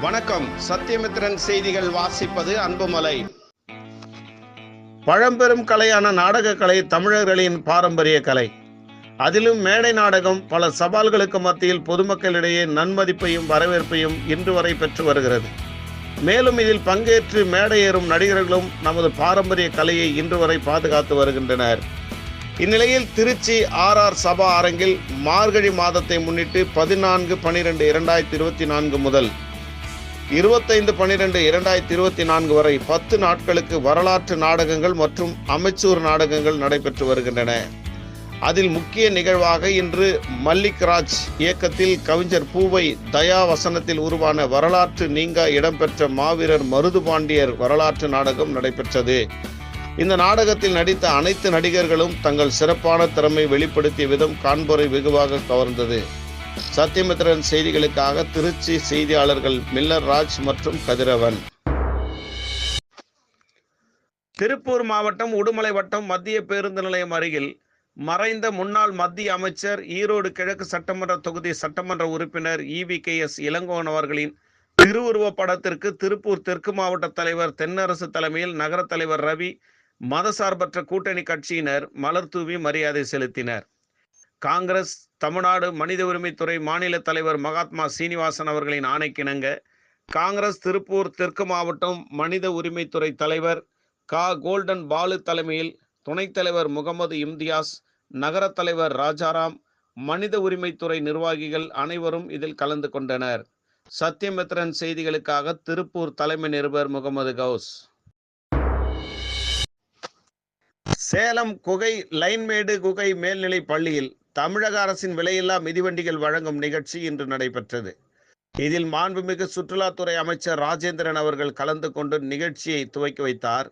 வணக்கம். சத்தியமித்ரன் செய்திகள் வாசிப்பது அன்புமலை. பழம்பெரும் கலையான நாடக கலை தமிழர்களின் பாரம்பரிய கலை. அதிலும் மேடை நாடகம் பல சவால்களுக்கு மத்தியில் பொதுமக்களிடையே நன்மதிப்பையும் வரவேற்பையும் இன்று வரை பெற்று வருகிறது. மேலும் இதில் பங்கேற்று மேடை ஏறும் நடிகர்களும் நமது பாரம்பரிய கலையை இன்று வரை பாதுகாத்து வருகின்றனர். இந்நிலையில் திருச்சி ஆர் ஆர் சபா அரங்கில் மார்கழி மாதத்தை முன்னிட்டு பதினான்கு பனிரெண்டு இரண்டாயிரத்தி இருபத்தி நான்கு முதல் இருபத்தைந்து பன்னிரெண்டு இரண்டாயிரத்தி இருபத்தி நான்கு வரை பத்து நாட்களுக்கு வரலாற்று நாடகங்கள் மற்றும் அமைச்சூர் நாடகங்கள் நடைபெற்று வருகின்றன. அதில் முக்கிய நிகழ்வாக இன்று மல்லிக்ராஜ் இயக்கத்தில் கவிஞர் பூவை தயா வசனத்தில் உருவான வரலாற்று நீங்கா இடம்பெற்ற மாவீரர் மருதுபாண்டியர் வரலாற்று நாடகம் நடைபெற்றது. இந்த நாடகத்தில் நடித்த அனைத்து நடிகர்களும் தங்கள் சிறப்பான திறமை வெளிப்படுத்திய விதம் காண்போரை வெகுவாக கவர்ந்தது. சத்தியமித்திரன் செய்திகளுக்காக திருச்சி செய்தியாளர்கள் மில்லர் ராஜ் மற்றும் கதிரவன். திருப்பூர் மாவட்டம் உடுமலை வட்டம் மத்திய பேருந்து நிலையம் அருகில் மறைந்த முன்னாள் மத்திய அமைச்சர் ஈரோடு கிழக்கு சட்டமன்ற தொகுதி சட்டமன்ற உறுப்பினர் இவி கே எஸ் இளங்கோவன் அவர்களின் திருவுருவப் படத்திற்கு திருப்பூர் தெற்கு மாவட்ட தலைவர் தென்னரசு தலைமையில் நகர தலைவர் ரவி மதசார்பற்ற கூட்டணி கட்சியினர் மலர் தூவி மரியாதை செலுத்தினர். காங்கிரஸ் தமிழ்நாடு மனித உரிமைத்துறை மாநில தலைவர் மகாத்மா சீனிவாசன் அவர்களின் ஆணைக்கிணங்க காங்கிரஸ் திருப்பூர் தெற்கு மாவட்டம் மனித உரிமைத்துறை தலைவர் கா. கோல்டன் பாலு தலைமையில் துணைத் தலைவர் முகமது இம்தியாஸ் நகர தலைவர் ராஜாராம் மனித உரிமைத்துறை நிர்வாகிகள் அனைவரும் இதில் கலந்து கொண்டனர். சத்யமித்ரன் செய்திகளுக்காக திருப்பூர் தலைமை நிருபர் முகமது கவுஸ். சேலம் குகை லைன்மேடு குகை மேல்நிலை பள்ளியில் தமிழக அரசின் விலையில்லா மிதிவண்டிகள் வழங்கும் நிகழ்ச்சி இன்று நடைபெற்றது. இதில் மாண்புமிகு சுற்றுலாத்துறை அமைச்சர் ராஜேந்திரன் அவர்கள் கலந்து கொண்டு நிகழ்ச்சியை துவக்கி வைத்தார்.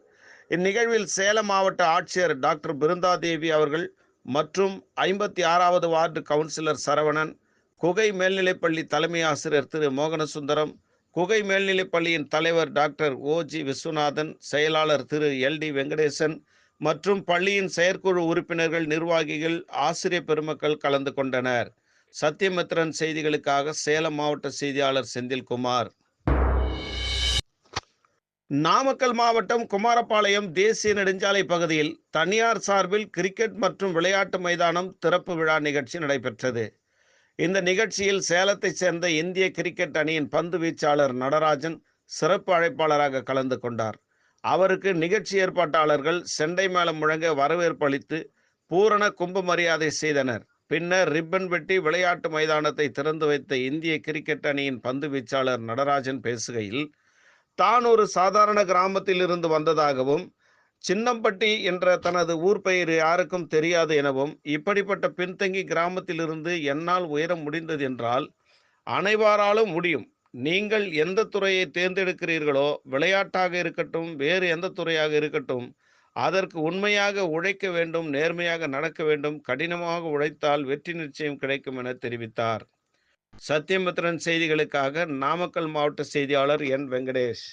இந்நிகழ்வில் சேலம் மாவட்ட ஆட்சியர் டாக்டர் பிருந்தாதேவி அவர்கள் மற்றும் ஐம்பத்தி ஆறாவது வார்டு கவுன்சிலர் சரவணன் குகை மேல்நிலைப்பள்ளி தலைமை ஆசிரியர் திரு மோகனசுந்தரம் குகை மேல்நிலைப்பள்ளியின் தலைவர் டாக்டர் ஓ ஜி விஸ்வநாதன் செயலாளர் திரு எல் டி வெங்கடேசன் மற்றும் பள்ளியின் செயற்குழு உறுப்பினர்கள் நிர்வாகிகள் ஆசிரியர் பெருமக்கள் கலந்து கொண்டனர். சத்தியமித்ரன் செய்திகளுக்காக சேலம் மாவட்ட செய்தியாளர் செந்தில்குமார். நாமக்கல் மாவட்டம் குமாரபாளையம் தேசிய நெடுஞ்சாலை பகுதியில் தனியார் சார்பில் கிரிக்கெட் மற்றும் விளையாட்டு மைதானம் திறப்பு விழா நிகழ்ச்சி நடைபெற்றது. இந்த நிகழ்ச்சியில் சேலத்தைச் சேர்ந்த இந்திய கிரிக்கெட் அணியின் பந்து வீச்சாளர் நடராஜன் சிறப்பு அழைப்பாளராக கலந்து கொண்டார். அவருக்கு நிகழ்ச்சி ஏற்பாட்டாளர்கள் செண்டை மேளம் முழங்க வரவேற்பு அளித்து பூரண கும்ப மரியாதை செய்தனர். பின்னர் ரிப்பன் வெட்டி விளையாட்டு மைதானத்தை திறந்து வைத்த இந்திய கிரிக்கெட் அணியின் பந்து வீச்சாளர் நடராஜன் பேசுகையில் தான் ஒரு சாதாரண கிராமத்தில் இருந்து வந்ததாகவும் சின்னம்பட்டி என்ற தனது ஊர் பெயர் யாருக்கும் தெரியாது எனவும் இப்படிப்பட்ட பின்தங்கி கிராமத்திலிருந்து என்னால் உயர முடிந்தது என்றால் அனைவராலும் முடியும். நீங்கள் எந்த துறையை தேர்ந்தெடுக்கிறீர்களோ விளையாட்டாக இருக்கட்டும் வேறு எந்த துறையாக இருக்கட்டும் அதற்கு உண்மையாக உழைக்க வேண்டும் நேர்மையாக நடக்க வேண்டும் கடினமாக உழைத்தால் வெற்றி நிச்சயம் கிடைக்கும் என தெரிவித்தார். சத்யமித்ரன் செய்திகளுக்காக நாமக்கல் மாவட்ட செய்தியாளர் என் வெங்கடேஷ்.